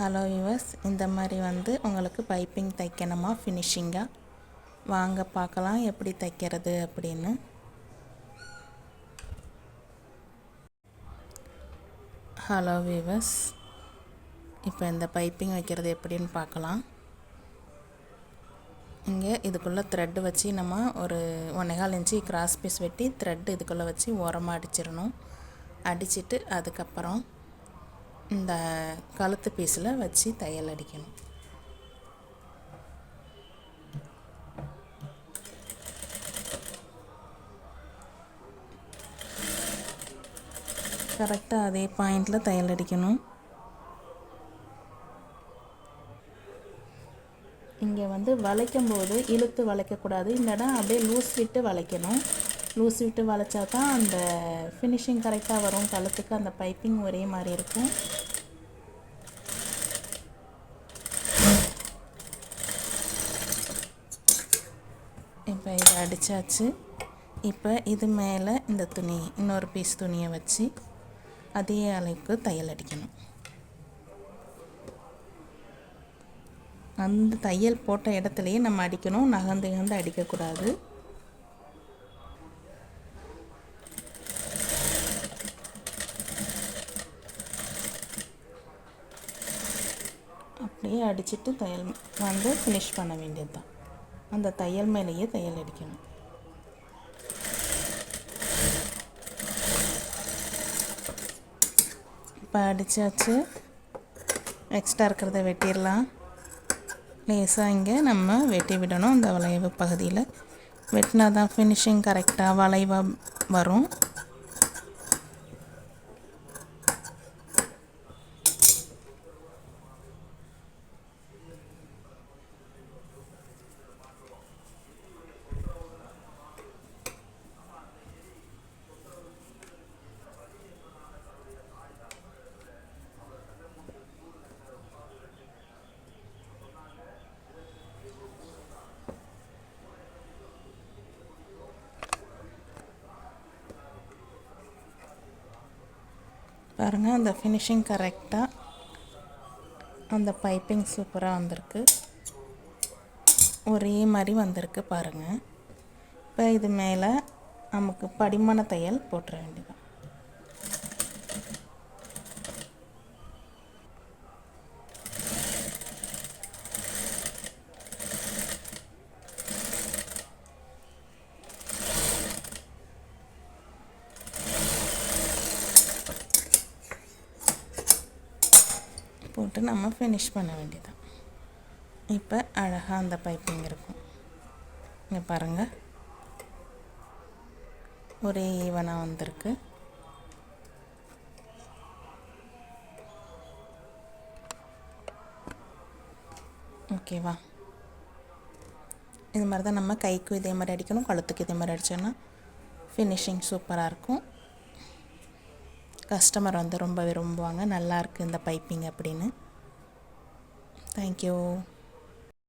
Hello yours இந்த மாதிரி வந்து உங்களுக்கு பைப்பிங் தைக்கணுமா? ஃபினிஷிங்காக வாங்க பார்க்கலாம் எப்படி தைக்கிறது அப்படின்னு. ஹலோ வியூவர்ஸ் இப்போ இந்த பைப்பிங் வைக்கிறது எப்படின்னு பார்க்கலாம். இங்கே இதுக்குள்ளே த்ரெட்டு வச்சு நம்ம ஒரு ஒன்னேகால் இன்ச்சு கிராஸ் பீஸ் வெட்டி த்ரெட்டு இதுக்குள்ளே வச்சு உரமாக அடிச்சிடணும். அடிச்சிட்டு அதுக்கப்புறம் இந்த கழுத்து பீஸில் வச்சு தையல் அடிக்கணும். கரெக்டாக அதே பாயிண்டில் தையல் அடிக்கணும். இங்கே வந்து வளைக்கும் போது இழுத்து வளைக்கக்கூடாது. இந்த இடம் அப்படியே லூஸ் விட்டு வளைக்கணும். லூஸ் விட்டு வளைச்சா தான் அந்த ஃபினிஷிங் கரெக்டாக வரும். கழுத்துக்கு அந்த பைப்பிங் ஒரே மாதிரி இருக்கும். இப்போ இதை அடித்தாச்சு இப்போ இது மேலே இந்த துணி இன்னொரு பீஸ் துணியை வச்சு அதே அளவுக்கு தையல் அடிக்கணும். அந்த தையல் போட்ட இடத்துலையே நம்ம அடிக்கணும். நகர்ந்து நகர்ந்து அடிக்கக்கூடாது. அப்படியே அடிச்சுட்டு தையல் வந்து ஃபினிஷ் பண்ண வேண்டியது தான் அந்த தையல் மேலேயே தையல் அடிக்கணும். இப்போ அடித்தாச்சு எக்ஸ்ட்ரா இருக்கிறத வெட்டிடலாம். லேசாக இங்கே நம்ம வெட்டி விடணும். அந்த வளைவு பகுதியில். வெட்டினா தான் ஃபினிஷிங் கரெக்டாக வளைவாக வரும். பாருங்கள் அந்த ஃபினிஷிங் கரெக்டாக அந்த பைப்பிங் சூப்பராக வந்திருக்கு. ஒரே மாதிரி வந்திருக்கு பாருங்கள் இப்போ இது மேலே நமக்கு படிமான தையல் போட்டுற வேண்டியது போட்டு நம்ம ஃபினிஷ் பண்ண வேண்டியதான் இப்போ அழகாக அந்த பைப்பிங் இருக்கும். இங்கே பாருங்கள் ஒரே ஈவனாக வந்திருக்கு. ஓகேவா இது மாதிரி தான் நம்ம கைக்கும் இதே மாதிரி அடிக்கணும் கழுத்துக்கு இதே மாதிரி அடித்தோன்னா ஃபினிஷிங் சூப்பராக இருக்கும். கஸ்டமர் வந்து ரொம்ப விரும்புவாங்க நல்லாயிருக்கு இந்த பைப்பிங் அப்படின்னு. தேங்க்யூ